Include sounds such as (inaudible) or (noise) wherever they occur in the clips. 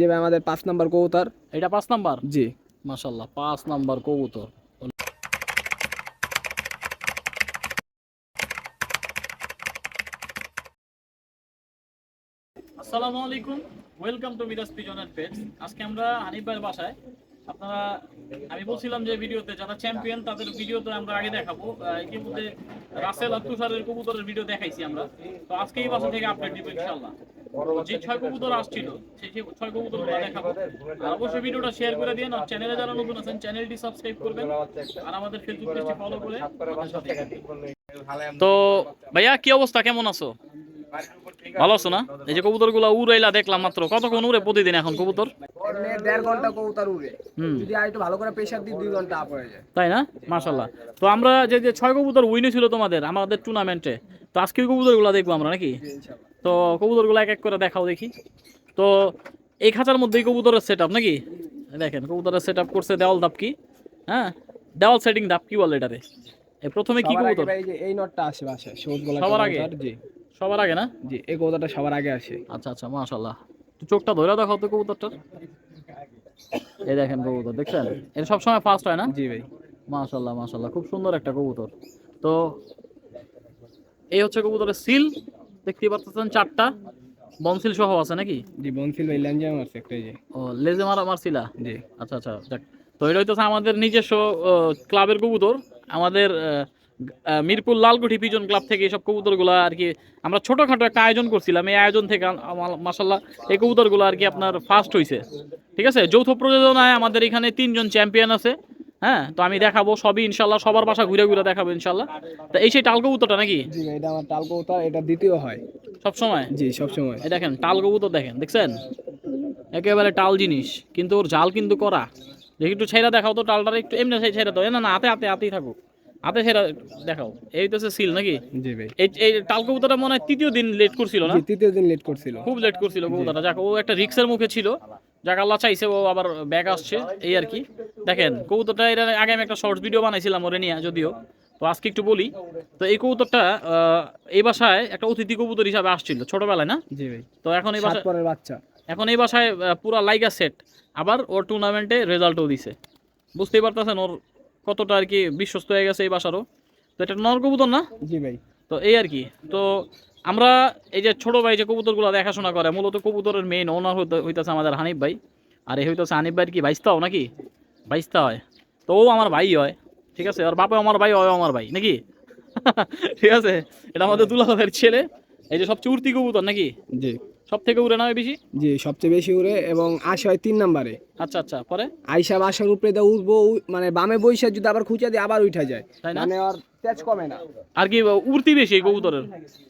যে আমাদের পাঁচ নাম্বার কবুতর। এটা পাঁচ নাম্বার? জি। মাশাল্লাহ পাঁচ নাম্বার কবুতর। আসসালামু আলাইকুম ওয়েলকাম টু মিরাজ পিজনের পেজ আজকে আমরা হানিফ ভাইয়ের বাসায়। আপনারা আমি বলছিলাম যে ভিডিওতে যারা চ্যাম্পিয়ন তাদের ভিডিওতে আমরা আগে দেখাবো। ইতিমধ্যে রাসেল আর তুষারের কবুতরের ভিডিও দেখাইছি আমরা। তো আজকে এই বাসা থেকে আপডেট দিব ইনশাল্লাহ তো যে ছয় কবুতর আসছিল সেই ছয় কবুতর দেখাবো। আর অবশ্যই ভিডিওটা শেয়ার করে দিন আর চ্যানেলে যারা নতুন আছেন চ্যানেলটি সাবস্ক্রাইব করবেন। আর আমাদের ফেসবুক পেজটি ফলো করে আমাদের সাথে তো ভাইয়া কি অবস্থা? কেমন আছো? ভালো আছো না? এই যে কবুতরগুলা উড়াইলা দেখলাম মাত্র। কতক্ষণ উড়ে প্রতিদিন এখন কবুতর? দেড় ঘণ্টা কবুতর উড়ে। যদি আর একটু ভালো করে প্রেশার দিই দুই ঘণ্টা আপ হয়ে যায়। তাই না? মাশাল্লাহ তো আমরা যে যে ছয় কবুতর উইনে ছিল তোমাদের আমাদের টুর্নামেন্টে তো আজকে ওই কবুতরগুলো দেখব আমরা নাকি। তো কবুতরগুলো এক এক করে দেখাও দেখি। তো এই খাঁচার মধ্যেই কবুতরের সেট আপ নাকি? দেখেন কবুতরের সেট আপ করছে দেওয়াল ধাপ কি? হ্যাঁ? দেওয়াল সেটিং ধাপ কি বলে এই প্রথমে কি কবুতর? এই নটটা আসে বাসায় সবুজ গলা সবার আগে? জি সবার আগে না? জি এই কবুতরটা সবার আগে আসে। আচ্ছা আচ্ছা মাশাল্লাহ তো চোখটা ধরে দেখাও তো কবুতরটার। এই দেখেন কবুতর দেখছেন? এটা সবসময় ফার্স্ট হয় না? জি ভাই। মাশাল্লাহ মাশাল্লাহ খুব সুন্দর একটা কবুতর। তো এই হচ্ছে কবুতরের সিল দেখতেই পাচ্ছেন চারটা। বনসিল সহ আছে নাকি? জি বনফিল ভাই ল্যাঞ্জাম আছে একটা যে। ও লেজে মারা মারছিলা? জি। আচ্ছা আচ্ছা যাক। তো এটা হইতেছে আমাদের নিজস্ব ক্লাবের কবুতর। আমাদের মিরপুর লালকুঠি পিজন ক্লাব থেকে এইসব কবুতরগুলো আর কি আমরা ছোটোখাটো একটা আয়োজন করছিলাম। এই আয়োজন থেকে মাসাল্লাহ এই কবুতরগুলো আর কি আপনার ফার্স্ট হয়েছে ঠিক আছে? যৌথ প্রযোজনায় আমাদের এখানে তিনজন চ্যাম্পিয়ন আছে। হ্যাঁ? তো আমি দেখাবো সবই ইনশাল্লাহ সবার বাসা ঘুরে ঘুরে দেখাবো ইনশাল্লাহ। তো এই সেই টাল কবুতরটা নাকি? জি এটা আমার টাল কবুতর এটা দ্বিতীয় হয়। সব সময় জি সব সময় এই দেখেন টাল কবুতর দেখেন দেখছেন? একেবারে টাল জিনিস কিন্তু ওর জাল কিন্তু করা দেখি একটু ছেড়া দেখাও তো টালটার একটু এমনি সেই ছেড়ে দাও। না না হাতে হাতে হাতেই থাকুক। হাতে ছেড়া দেখাও। এই তো সিল নাকি? জি ভাই। এই এই টাল কবুতরটা মনে হয় তৃতীয় দিন লেট করছিল না? তৃতীয় দিন লেট করছিল। খুব লেট করছিল কবুতরটা। যাক ও একটা রিক্সের মুখে ছিল। যাক আল্লাহ চাইছে ও আবার ব্যাগ আসছে এই আর কি। দেখেন কবুতরটা এর আগে আমি একটা শর্টস ভিডিও বানাইছিলাম ওরে নিয়ে যদিও। তো আজকে একটু বলি তো এই কবুতরটা এই বাসায় একটা অতিথি কবুতর হিসাবে আসছিল ছোটবেলায় না? জি ভাই তো এখন এই বাসায় বাচ্চা। এখন এই বাসায় পুরা লাইগা সেট আবার ওর টুর্নামেন্টে রেজাল্টও দিছে। বুঝতেই পারতেছেন ওর কতটা আর কি বিশ্বস্ত হয়ে গেছে এই বাসারও। তো এটা নর কবুতর না? জি ভাই। তো এই আর কি তো আমরা এই যে ছোট ভাই যে কবুতরগুলো দেখাশোনা করে, মূলত কবুতরের মেইন ওনার হইতেছে আমাদের হানিফ ভাই। আর এই হইতেছে হানিফ ভাইয়ের কি বাইস্তাও নাকি? বাইস্তা হয়। তো ও আমার ভাই হয়, ঠিক আছে? আর বাপে আমার ভাই হয় আমার ভাই, নাকি? (laughs) ঠিক আছে? এটা আমাদের দুলাভাইয়ের ছেলে, এই যে সবচেয়ে উর্তি কবুতর নাকি? জি। সব থেকে উড়ে নামে বেশি? জি সবচেয়ে বেশি উড়ে এবং আসে হয় তিন নাম্বারে। আচ্ছা আচ্ছা পরে? আইসা বাসার উপরে দিয়ে উঠবো মানে বামে বইসা যদি আবার খুঁচা দিয়ে আবার উঠা যায়। মানে আর তেজ কমে না। আর কি উড়তি বেশি এই কবুতরের?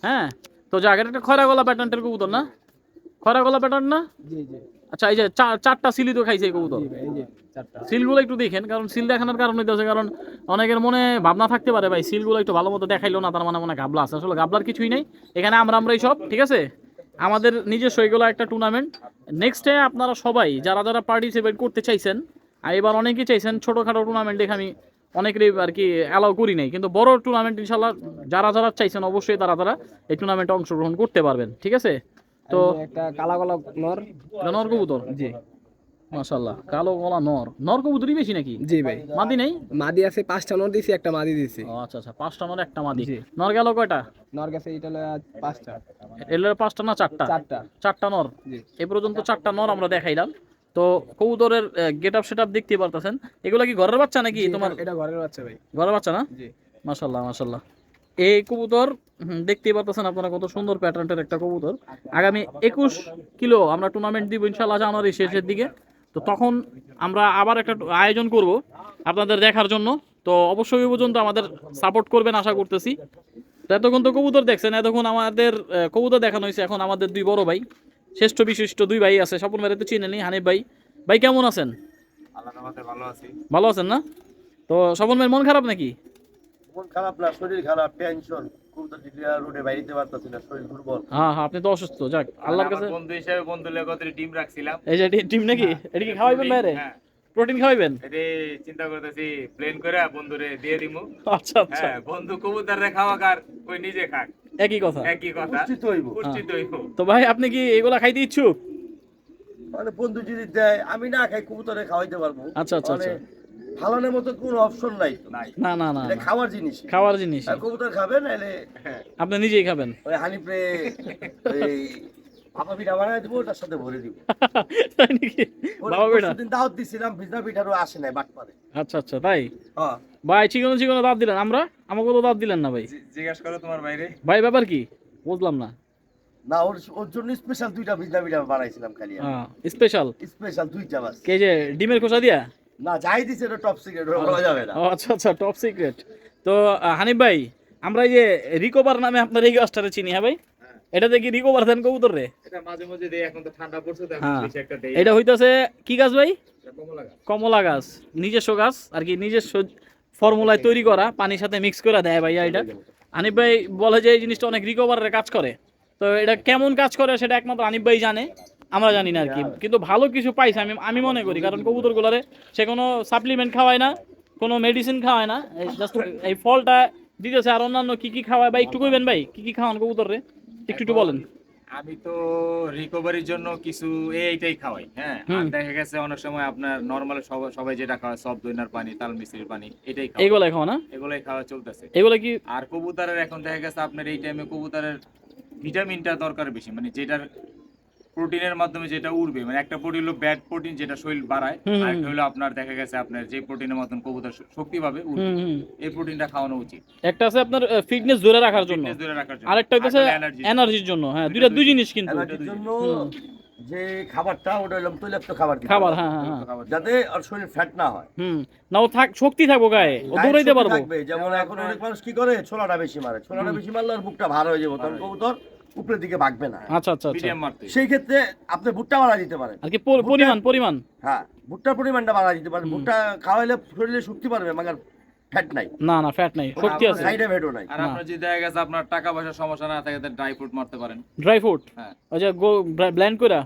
হ্যাঁ? তো জায়গাটা একটা খয়রা গলা কবুতর না? খয়রা গলা প্যাটার্ন না? জি জি। আচ্ছা এই যে চারটা সিলি তো খাইছে এই কবুতর। সিলগুলো একটু দেখেন কারণ সিল দেখানোর কারণ হইতেছে কারণ অনেকের মনে ভাবনা থাকতে পারে ভাই সিলগুলো একটু ভালো মতো দেখাইলো না তার মানে মনে গাবলা আছে। আসলে গাবলার কিছুই নেই এখানে আমরা আমরাই সব ঠিক আছে? আমাদের নিজস্ব এগুলো একটা টুর্নামেন্ট নেক্সটে আপনারা সবাই যারা যারা পার্টিসিপেট করতে চাইছেন আর এবার অনেকেই চাইছেন ছোটোখাটো টুর্নামেন্ট দেখে আমি অনেকেরই আর কি অ্যালাউ করি নাই। কিন্তু বড় টুর্নামেন্ট ইনশাল্লাহ যারা যারা চাইছেন অবশ্যই তারা তারা এই টুর্নামেন্টে অংশগ্রহণ করতে পারবেন ঠিক আছে? তো একটা কালা কালা নর। নর কবুতর? জি। মাশাল্লাহ কালো গলা নর। নর কবুতরই বেশি নাকি? জি ভাই। মাদি নেই? মাদি আছে পাঁচটা নর দিছি একটা মাদি দিছি। ও আচ্ছা আচ্ছা। পাঁচটা নর একটা মাদি। নর গেল কয়টা? নর গেছে এটা লয়া পাঁচটা। এলের পাঁচটা না চারটা? চারটা। চারটা নর। এ পর্যন্ত চারটা নর আমরা দেখাইলাম। তো কবুতরের গেট আপ সেট আপ দেখতে পারতেছেন। এগুলো কি ঘরের বাচ্চা নাকি তোমার? এটা- ঘরের বাচ্চা ভাই। ঘরের বাচ্চা না? জি। মাশাল্লাহ মাশাল্লাহ এই কবুতর দেখতেই পারতেছেন আপনারা কত সুন্দর প্যাটার্নের একটা কবুতর। আগামী একুশ কিলো আমরা টুর্নামেন্ট দিব ইনশাল্লাহ জানুয়ারি শেষের দিকে। তো তখন আমরা আবার একটা আয়োজন করব আপনাদের দেখার জন্য। তো অবশ্যই পর্যন্ত আমাদের সাপোর্ট করবেন আশা করতেছি। তো এতক্ষণ তো কবুতর দেখছেন এতক্ষণ আমাদের কবুতর দেখানো হয়েছে এখন আমাদের দুই বড় ভাই। শ্রেষ্ঠ বিশিষ্ট দুই ভাই আছে স্বপন ভাই তো চিনেনি হানিফ ভাই। ভাই কেমন আছেন? ভালো আছেন না? তো স্বপন ভাইয়ের মন খারাপ নাকি? মন খারাপ না শরীর খারাপ টেনশন তো রোডে বাইরে পারতাছি না শরীর দুর্বল। হ্যাঁ হ্যাঁ আপনি তো অসুস্থ যাক আল্লাহর কাছে বন্ধু হিসেবে বন্ধু লেগে টিম রাখছিলাম। এই যে টিম নাকি? এটা কি খাওয়াইবেন বাইরে? হ্যাঁ। প্রোটিন খাওয়াইবেন? এটি চিন্তা করতেছি প্লেন করে বন্ধুরে দিয়ে দিমু। আচ্ছা আচ্ছা। হ্যাঁ বন্ধু কবুতর রে খাওয়া কার ওই নিজে খাক। একই কথা। একই কথা। হইব। হইব। তো ভাই আপনি কি এগুলা খাইতে ইচ্ছুক? মানে বন্ধু যদি দেয় আমি না খাই কবুতরে খাওয়াইতে পারব। আচ্ছা, আচ্ছা, মানে আচ্ছা। ফালানোর মতো কোনো অপশন নাই। না না না এটা খাওয়ার জিনিস খাওয়ার জিনিস আর কবুতর খাবে নাহলে আপনি নিজেই খাবেন। ওই হানিপ্রে ওই ভাপা পিঠা বানাই দিব ওটার সাথে ভরে দিব। তাই নাকি? বাবা বেটা দিন দাওয়াত দিছিলাম ভিজা পিঠারও আসে নাই বাট পারে আচ্ছা আচ্ছা তাই? হ্যাঁ। ভাই চিকন চিকন দাঁত দিলেন। আমরা? আমাকে তো দাঁত দিলেন না ভাই। জিজ্ঞাসা করো তোমার বাইরে ভাই ব্যাপার কি? বুঝলাম না। না ওর ওর জন্য স্পেশাল দুইটা ভিজা পিঠা বানাইছিলাম খালি স্পেশাল স্পেশাল দুইটা বাস। কে যে ডিমের খোসা দিয়া? না যাই দিছে এটা টপ সিক্রেট বলা যাবে না। আচ্ছা আচ্ছা টপ সিক্রেট তো হানিফ ভাই আমরা এই যে রিকভার নামে আপনার এই গাছটারে চিনি হ্যাঁ ভাই? এটা দেখি রিকভার দেন কবুতর রে? এটা মাঝে মাঝে দেই এখন তো ঠান্ডা পড়ছে তো এখন হ্যাঁ। বেশি একটা দেই। এটা হইতাছে কি গাছ ভাই? কমলা গাছ। কমলা গাছ নিজস্ব গাছ আর কি নিজস্ব ফর্মুলায় তৈরি করা পানির সাথে মিক্স করে দেয় ভাইয়া এটা। আনিফ ভাই বলে যে এই জিনিসটা অনেক রিকভারের কাজ করে। তো এটা কেমন কাজ করে সেটা একমাত্র আনিফ ভাই জানে। আমরা জানি না আর কি। কিন্তু ভালো কিছু পাইছে আমি আমি মনে করি। কারণ কবুতর গুলারে সে কোনো সাপ্লিমেন্ট খাওয়ায় না কোনো মেডিসিন খাওয়ায় না। এই জাস্ট এই ফলটা দিতেছে আর অন্যান্য কি কি খাওয়ায় ভাই একটু কইবেন ভাই কি কি খাওয়ান কবুতর রে একটু একটু বলেন। আমি তো রিকভারির জন্য কিছু এইটাই খাওয়াই হ্যাঁ? আর দেখা গেছে অনেক সময় আপনার নরমাল সবাই যেটা খাওয়া সব দইনার পানি তাল মিশ্রির পানি এটাই খাওয়াই। এইগুলো খাওয়া না? এগুলাই খাওয়া চলতেছে। এগুলো কি আর কবুতরের এখন দেখা গেছে আপনার এই টাইমে কবুতরের ভিটামিনটা দরকার বেশি মানে যেটার প্রোটিনের মাধ্যমে যেটা উড়বে মানে একটা প্রোটিন হলো ব্যাড প্রোটিন যেটা শরীর বাড়ায় হুম, আর হুম। হলো আপনার দেখা গেছে আপনার যে প্রোটিনের মাধ্যমে কবুতর শক্তি পাবে এই প্রোটিনটা খাওয়ানো উচিত। একটা আছে আপনার ফিটনেস ধরে রাখার জন্য। ফিটনেস ধরে রাখার জন্য। আরেকটা এনার্জি এনার্জির জন্য। হ্যাঁ দুইটা দুই জিনিস কিন্তু। এনার্জির জন্য যে খাবারটা ওটা হলো তৈলাক্ত খাবার খাবার হ্যাঁ হ্যাঁ হ্যাঁ। যাতে আর শরীর ফ্যাট না হয়। হুম না ও থাক শক্তি থাকব গায়ে। ও দৌড়াইতে পারব। যেমন এখন অনেক মানুষ কি করে? ছোলাটা বেশি মারে। ছোলাটা বেশি মারলে আর বুকটা ভার হয়ে যাবে। তখন কবুতর উপরের দিকে ভাগবে না। আচ্ছা আচ্ছা আচ্ছা। মিডিয়াম মারতে সেই ক্ষেত্রে আপনি ভুট্টা বাড়া দিতে পারেন। আর কি পরিমাণ পরিমাণ। হ্যাঁ ভুট্টার পরিমাণটা বাড়া দিতে পারেন। ভুট্টা খাওয়াইলে শরীরে শক্তি পারবে মাগার ফ্যাট নাই। না না ফ্যাট নাই শক্তি আছে। সাইডে ফ্যাটও নাই। আর আপনার যদি দেখা গেছে আপনার টাকা পয়সার সমস্যা না থাকে তাহলে ড্রাই ফ্রুট মারতে পারেন। ড্রাই ফ্রুট হ্যাঁ। ওই যে গো ব্ল্যান্ড করে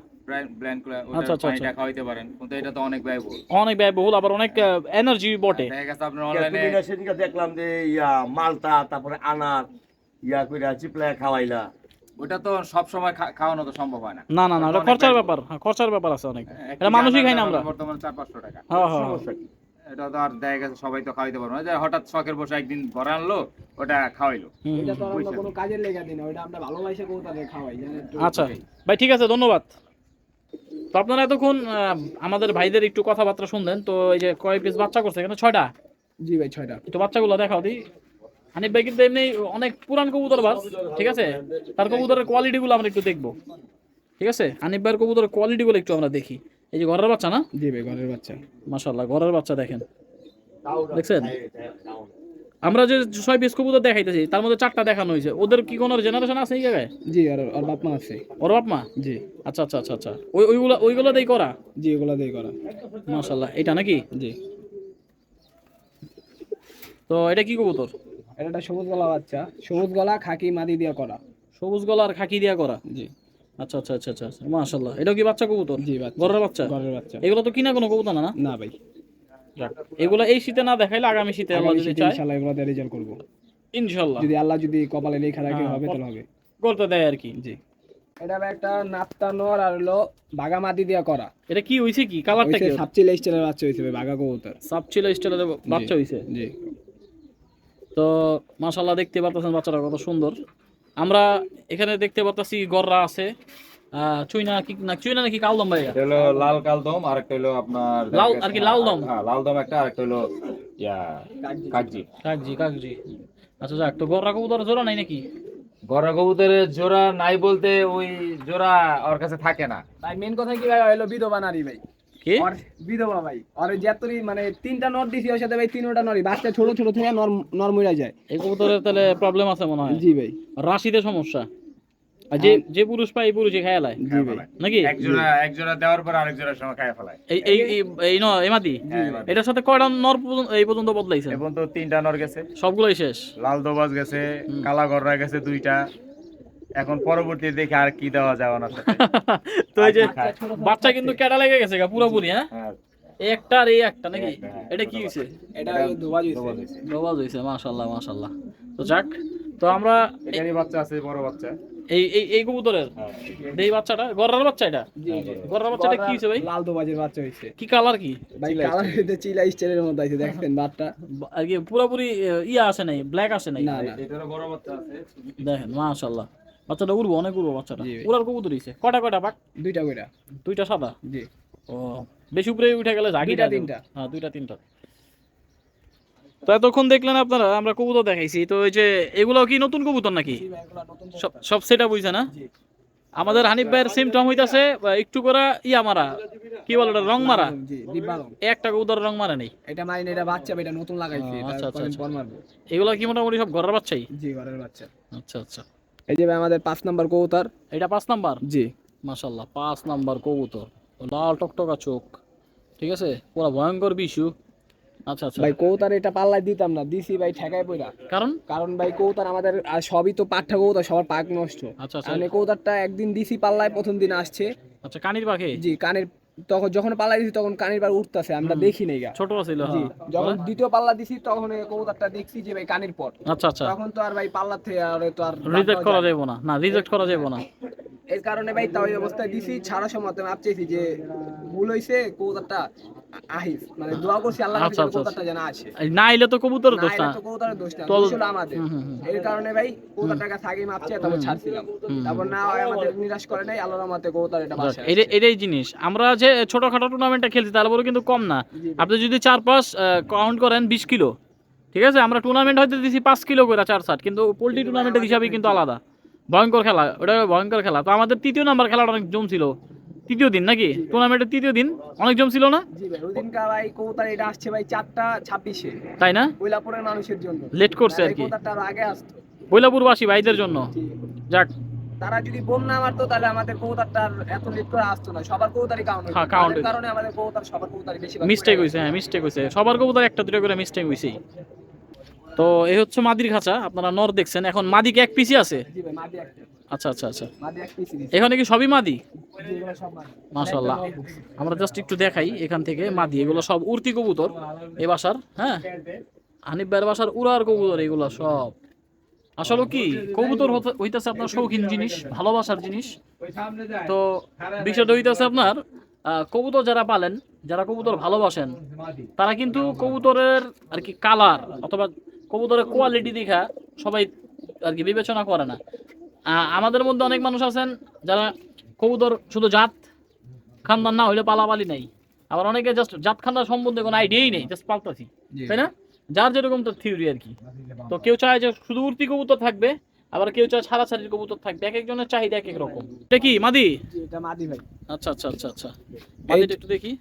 ব্ল্যান্ড করে আচ্ছা, আচ্ছা, পানিটা আচ্ছা। খাওয়াইতে পারেন। কিন্তু এটা তো অনেক ব্যয়বহুল। অনেক ব্যয়বহুল আবার অনেক এনার্জি বটে। দেখা গেছে আপনার অনলাইনে সেদিনকে দেখলাম যে ইয়া মালটা তারপরে আনার ইয়া কইরা চিপলা খাওয়াইলা। ওটা তো সব সময় খাওয়ানো তো সম্ভব হয় না। না না না ওটা খরচার ব্যাপার হ্যাঁ খরচার ব্যাপার আছে অনেক। এটা মানুষই খাই না আমরা? বর্তমানে চার পাঁচশো টাকা। হ্যাঁ হ্যাঁ হ্যাঁ। এটা তো আর দেখা গেছে সবাই তো খাওয়াইতে পারব না। যে হঠাৎ শখের বসে একদিন আনলো ওটা খাওয়াইলো। এটা তো আমরা কোনো কাজের লেগে দিই না ওটা আমরা ভালোবাসে খাওয়াই আচ্ছা ভাই ঠিক আছে ধন্যবাদ। তো আপনারা এতক্ষণ আহ, আমাদের ভাইদের একটু কথাবার্তা শুনলেন তো এই যে কয় পিস বাচ্চা করছে এখানে ছয়টা? জি ভাই ছয়টা। একটু বাচ্চাগুলো দেখাও দি। হানিফ ভাই কিন্তু এমনি অনেক পুরান কবুতর বাস ঠিক আছে? তার কবুতরের কোয়ালিটি গুলো আমরা একটু দেখব। ঠিক আছে? হানিফ ভাইয়ের কবুতরের কোয়ালিটি গুলো একটু আমরা দেখি। এই যে ঘরের বাচ্চা না? জি ভাই ঘরের বাচ্চা। মাশাল্লাহ ঘরের বাচ্চা দেখেন। দেখছেন? আমরা যে ছয় পিস কবুতর দেখাইতেছি তার মধ্যে চারটা দেখানো হয়েছে। ওদের কি কোনো জেনারেশন আছে এই জায়গায়? জি আর আর বাপ মা আছে। ওর বাপ মা জি। আচ্ছা আচ্ছা আচ্ছা আচ্ছা। ওই ওইগুলো ওইগুলো দিয়ে করা? জি এগুলা দিয়ে করা। মাশাল্লাহ এটা নাকি? জি। তো এটা কি কবুতর? এটা একটা সবুজ গলা বাচ্চা। সবুজ গলা খাকি মাদি দিয়ে করা। সবুজ গলা আর খাকি দিয়া করা? জি। আচ্ছা আচ্ছা আচ্ছা আচ্ছা মাশাল্লাহ এটাও কি বাচ্চা কবুতর? জি বাচ্চা। ঘরের বাচ্চা? ঘরের বাচ্চা। এগুলো তো কিনা কোনো কবুতর না না? না ভাই। এগুলো এই শীতে না দেখাইলে আগামী শীতে আল্লাহ যদি চায় ইনশাআল্লাহ এগুলো দিয়ে রেজাল্ট করব। ইনশাল্লাহ যদি আল্লাহ যদি কপালে লেখা রাখে হ্যাঁ, হবে তাহলে হবে। করতে দেয় আর কি। জি। এটা একটা নাপ্তা নর আর হলো বাগা মাদি দিয়ে করা। এটা কি হইছে কি? কালারটা কি ওইসে স্টাইলের বাচ্চা ভাই বাগা কবুতর। সাব ছিল স্টাইলের বাচ্চা হইছে? জি। তো মাশাল্লাহ দেখতে পারতেছেন বাচ্চাটা কত সুন্দর। আমরা এখানে দেখতে পারতেছি গররা আছে। আহ, চুইনা কি না চুইনা নাকি কালদম ভাই এটা হলো লাল কালদম আর একটা হলো আপনার লাল- আর কি লাল দম? হ্যাঁ লাল দম একটা আর একটা হলো ইয়া কাগজি কাকজি কাকজি। আচ্ছা যাক তো গররা কবুতর জোড়া নাই নাকি? গড়া কবুতরের জোড়া নাই বলতে ওই জোড়া ওর কাছে থাকে না। ভাই মেন কথা কি ভাই হলো বিধবা নারী ভাই। কি? বিধবা ভাই। আর মানে তিনটা নর দিছি ওর সাথে ভাই তিনটা নরই। বাচ্চা ছোট ছোট থেকে নর নর মরে যায়। এই কবুতরের তাহলে প্রবলেম আছে মনে হয়? জি ভাই। রাশিতে সমস্যা। যে যে পুরুষ পায় এই পুরুষই খেয়ালায় জি ভাই। নাকি? এক জোড়া এক জোড়া দেওয়ার পর আরেক জোড়ার সময় খায় ফেলায়। এই এই এই- ন এমাদি হ্যাঁ, এটার সাথে কয়টা নর এই পর্যন্ত বদলাইছে? এবং তো তিনটা নর গেছে। সবগুলোই শেষ? লাল দোবাজ গেছে কালা গররা গেছে দুইটা। এখন পরবর্তী দেখে আর কি দেওয়া যায় ওনার সাথে? (laughs) তো এই যে বাচ্চা কিন্তু কেটা লেগে গেছে গা পুরোপুরি হ্যাঁ? হ্যাঁ, এই একটা আর এই একটা নাকি? হ্যাঁ। এটা কি হয়েছে এটা দোবাজ হয়েছে হয়েছে। জবাব হয়েছে মাশাল্লাহ মাশাল্লাহ তো যাক তো আমরা এখানে বাচ্চা আছে বড় বাচ্চা। এই এই এই কবুতরের? এই বাচ্চাটা? গড়ার বাচ্চা এটা? জি জি। গড়ার বাচ্চাটা কি হয়েছে ভাই? লাল দোবাজের বাচ্চা হইছে। কি কালার কি? ভাই কালার হইতে চিলা স্টাইলের মধ্যে আছে দেখছেন বাচ্চা আর কি পুরোপুরি ইয়া আসে নাই ব্ল্যাক আসে নাই? না না। এটারও বড় বাচ্চা আছে। দেখেন মাশাআল্লাহ। বাচ্চাটা উড়বো অনেক উড়বো বাচ্চাটা। উড়ার কবুতর কয়টা কয়টা পাক? দুইটা দুইটা সাদা? জি। ও বেশি উপরে উঠে গেলে ঝাঁকি দুইটা তিনটা। হ্যাঁ দুইটা তিনটা। তো এতক্ষণ দেখলেন আপনারা আমরা কবুতর দেখাইছি। তো ওই যে এগুলো কি নতুন কবুতর নাকি? সব সেটা বুঝছে না? আমাদের হানিফ ভাইয়ের সিমটম হইতাছে একটু করে ইয়া মারা। কি বলে ওটা রং মারা। এই একটা কবুতর রং মারা নেই। এটা মাইন এটা বাচ্চা এটা নতুন লাগাইছি। আচ্ছা, আচ্ছা, আচ্ছা। এগুলো কি মোটামুটি সব ঘরের বাচ্চাই? জি ঘরের বাচ্চা। আচ্ছা আচ্ছা। এই যে ভাই আমাদের পাঁচ নাম্বার কবুতর। এটা পাঁচ নাম্বার? জি। মাশাল্লাহ পাঁচ নাম্বার কবুতর। লাল টকটকা চোখ। ঠিক আছে? পুরো ভয়ঙ্কর বিশু। আচ্ছা আচ্ছা। ভাই কবুতর এটা পাল্লাই দিতাম না দিছি ভাই ঠেকায় পড়া কারণ? কারণ ভাই কবুতর আমাদের আর সবই তো পাঠা কবুতর সবার পাক নষ্ট। আচ্ছা আচ্ছা। আমি কবুতরটা একদিন দিছি পাল্লায় প্রথম দিন আসছে। আচ্ছা কানির পাখে? জি কানের তখন যখন পাল্লা দিছি তখন কানের বার উঠতেছে আমরা দেখি নাই ছোট ছিল হ্যাঁ। যখন দ্বিতীয় পাল্লা দিছি তখন কবুতরটা দেখছি যে ভাই কানের পর। আচ্ছা আচ্ছা। তখন তো আর ভাই পাল্লা থেকে আর তো আর রিজেক্ট করা যাবে না। না। রিজেক্ট করা যাবে না। এর কারণে ভাই তাও এই অবস্থায় দিছি ছাড়া সময় আমি চাইছি যে ভুল হইছে কবুতরটা আহিস মানে দোয়া করছি আল্লাহ আচ্ছা, আচ্ছা, যেন আসে। না এলে তো কবুতর দোষ না। তো কবুতরের দোষ না, দোষ হলো আমাদের। হুম, হুম, হুম। এর কারণে ভাই কবুতরটার কাছে আগে মাপছে তারপর ছাড়ছিলাম। তারপর না আমাদের নিরাশ করে নাই আল্লাহর রহমতে কবুতর এটা যাক, এটা- এটাই জিনিস। আমরা যে ছোটখাটো টুর্নামেন্টটা খেলছি তারপরে কিন্তু কম না। আপনি যদি চার পাঁচ কাউন্ট করেন বিশ কিলো। ঠিক আছে? আমরা টুর্নামেন্ট হয়তো দিছি পাঁচ কিলো করে চার ষাট কিন্তু পোলট্রি টুর্নামেন্টের হিসাবে কিন্তু আলাদা। ভয়ঙ্কর খেলা ওটা ভয়ঙ্কর খেলা। তো আমাদের তৃতীয় নাম্বার খেলাটা অনেক জম ছিল তৃতীয় দিন নাকি? টুর্নামেন্টের তৃতীয় দিন? অনেক জম ছিল না? জি ভাই কবুতর এটা আসছে ভাই চারটা ছাব্বিশে। তাই না? কৈলাপুরের মানুষের জন্য। লেট করছে আর কি। কবুতরটা আগে আসতো। কৈলাপুরবাসী ভাইদের জন্য। যাক। তারা যদি না মারতো তাহলে আমাদের কবুতরটা আর এত লেট করে আসতো না। সবার কবুতরই কাউন্ট হ্যাঁ, হইতো। কারণে আমাদের কবুতর সবার কবুতরই বেশি মিস্টেক হয়েছে হ্যাঁ মিস্টেক হয়েছে সবার কবুতর একটা দুটো করে মিস্টেক হয়েছেই তো এই হচ্ছে মাদির খাঁচা। আপনারা নর দেখছেন। এখন মাদিকে এক পিসি আছে। জি ভাই মাদি একটা আচ্ছা আচ্ছা আচ্ছা। এখানে কি সবই মাদি? মাশাল্লাহ আমরা জাস্ট একটু দেখাই এখান থেকে মাদি। এগুলো সব উড়তি কবুতর এই বাসার হ্যাঁ? হানিফ ভাইয়ের বাসার উড়ার কবুতর এগুলো সব। আসলে কি কবুতর হইতাছে আপনার শৌখিন জিনিস ভালোবাসার জিনিস। তো বিষয়টা হইতাছে আপনার কবুতর যারা পালেন যারা কবুতর ভালোবাসেন তারা কিন্তু কবুতরের আর কি কালার অথবা কবুতরের কোয়ালিটি দেখা সবাই আর কি বিবেচনা করে না। আমাদের মধ্যে অনেক মানুষ আছেন যারা কবুতর শুধু জাত খানদান না হইলে পালাপালি নাই। আবার অনেকে জাস্ট জাত খানদার সম্বন্ধে কোনো আইডিয়াই নেই জাস্ট পাল্টাছি তাই না? যার যেরকম তো থিওরি আর কি। তো কেউ চায় যে শুধু উর্তি কবুতর থাকবে আবার কেউ চায় ছাড়া ছাড়ির কবুতর থাকবে এক একজনের চাহিদা এক এক রকম। এটা কি মাদি? এটা মাদি ভাই। আচ্ছা আচ্ছা আচ্ছা আচ্ছা। মাদিটা একটু দেখি।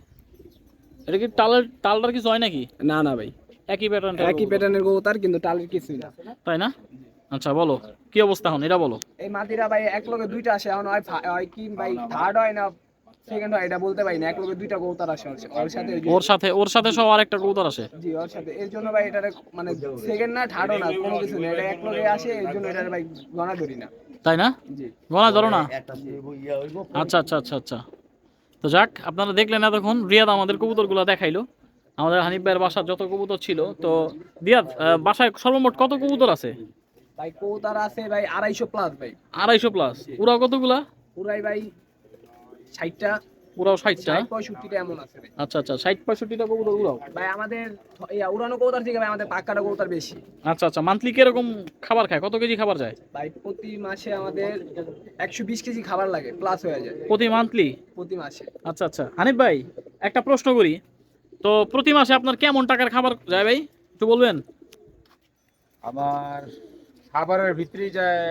এটা কি টালের টালটার কিছু হয় নাকি? না না ভাই। একই প্যাটার্ন একই প্যাটার্নের কবুতর কিন্তু টালের কিছুই না। তাই না? আচ্ছা বলো। কি অবস্থা এখন? এটা বলো। এই মাদিরা ভাই এক লগে দুইটা আসে এখন হয় হয় কি ভাই থার্ড হয় না সেকেন্ড হয় এটা বলতে পারি না। এক লগে দুইটা কবুতর আসে ওর সাথে ওর সাথে ওর সাথে সব আরেকটা কবুতর আসে? জি ওর সাথে। এর জন্য ভাই এটারে মানে সেকেন্ড না থার্ডও না কোনো কিছু না এটা এক লগে আসে এর জন্য এটার ভাই গণা ধরি না। তাই না? জি। গলা ধরো না। আচ্ছা আচ্ছা আচ্ছা আচ্ছা। তো যাক আপনারা দেখলেন এতক্ষণ রিয়াদ আমাদের কবুতরগুলো দেখাইলো। আমাদের হানিফ ভাইয়ের বাসার যত কবুতর ছিল তো রিয়াদ বাসায় সর্বমোট কত কবুতর আছে? ভাই কবুতর আছে ভাই আড়াইশো প্লাস ভাই। আড়াইশো প্লাস উড়াও কতগুলা? পুরাই ভাই ষাটটা। উড়াও ষাটটা? ষাট পঁয়ষট্টিটা এমন আছে আচ্ছা আচ্ছা ষাট পঁয়ষট্টিটা কবুতর উড়াও? ভাই আমাদের ইয়া উড়ানো কবুতর থেকে ভাই আমাদের পাক্কাটা কবুতর বেশি। আচ্ছা আচ্ছা মান্থলি কীরকম খাবার খায়? কত কেজি খাবার যায়? ভাই প্রতি মাসে আমাদের একশো বিশ কেজি খাবার লাগে প্লাস হয়ে যায়। প্রতি মান্থলি প্রতি মাসে। আচ্ছা আচ্ছা। হানিফ ভাই একটা প্রশ্ন করি। তো প্রতি মাসে আপনার কেমন টাকার খাবার যায় ভাই? একটু বলবেন? আমার খাবারের ভিতরে যায়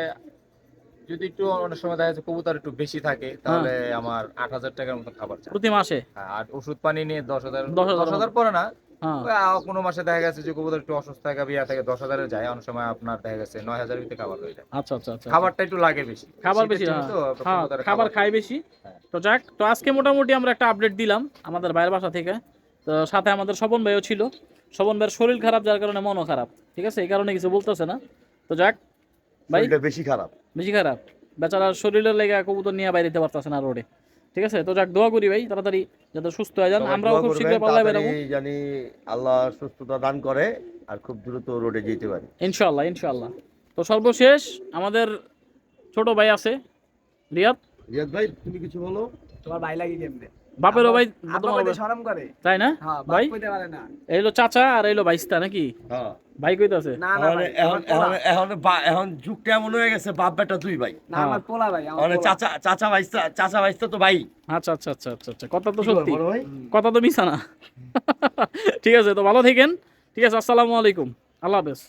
যদি একটু অনেক সময় দেখা যাচ্ছে কবুতর একটু বেশি থাকে তাহলে আমার আট হাজার টাকার মতো খাবার প্রতি মাসে? হ্যাঁ, আর ওষুধ পানি নিয়ে দশ হাজার দশ হাজার পরে না। হ্যাঁ। কোনো মাসে দেখা গেছে যে কবুতর একটু অসুস্থ থাকে বিয়া থেকে দশ হাজারে যায়। অনেক সময় আপনার দেখা গেছে নয় হাজার ভিতরে খাবার হয়ে যায়। আচ্ছা আচ্ছা আচ্ছা খাবারটা একটু লাগে বেশি। খাবার বেশি হ্যাঁ। হ্যাঁ খাবার খায় বেশি। হ্যাঁ। তো যাক তো আজকে মোটামুটি আমরা একটা আপডেট দিলাম আমাদের বাইরের বাসা থেকে। তো সাথে আমাদের স্বপন ভাইও ছিল। স্বপন ভাইয়ের শরীর খারাপ যার কারণে মনও খারাপ। ঠিক আছে? এই কারণে কিছু বলতেছে না। তো যাক ভাই? বেশি খারাপ। বেশি খারাপ। বেচারা শরীরের লেগে কবুতর নিয়ে বাইরে যেতে পারতেছে না রোডে ঠিক আছে? তো যাক দোয়া করি ভাই তাড়াতাড়ি যাতে সুস্থ হয়ে যান। আমরাও খুব শীঘ্রই পাল্লায় বেরাবো। জানি আল্লাহ সুস্থতা দান করে আর খুব দ্রুত রোডে যেতে পারি। ইনশাল্লাহ ইনশাল্লাহ তো সর্বশেষ আমাদের ছোট ভাই আছে রিয়াদ। রিয়াদ ভাই তুমি কিছু বলো? তোমার ভাই লাগি কেমনে? বাপেরও ভাই তোমার ভাই- শরম করে। তাই না? হ্যাঁ ভাই? বাপ কইতে পারে না। এই হলো চাচা আর এই হলো বাইস্তা নাকি? হ্যাঁ। ভাই কইতে আছে না না ভাই, এখন এখন এখন যুগটা এমন হয়ে গেছে বাপ বেটা দুই ভাই। না আমার পোলা ভাই আমার মানে চাচা চাচা ভাইস্তা চাচা ভাইস্তা তো ভাই। আচ্ছা আচ্ছা আচ্ছা আচ্ছা আচ্ছা কথা তো সত্যি। কথা তো মিছা না। (laughs) ঠিক আছে তো ভালো থাকেন। ঠিক আছে আসসালামু আলাইকুম। আল্লাহ হাফেজ।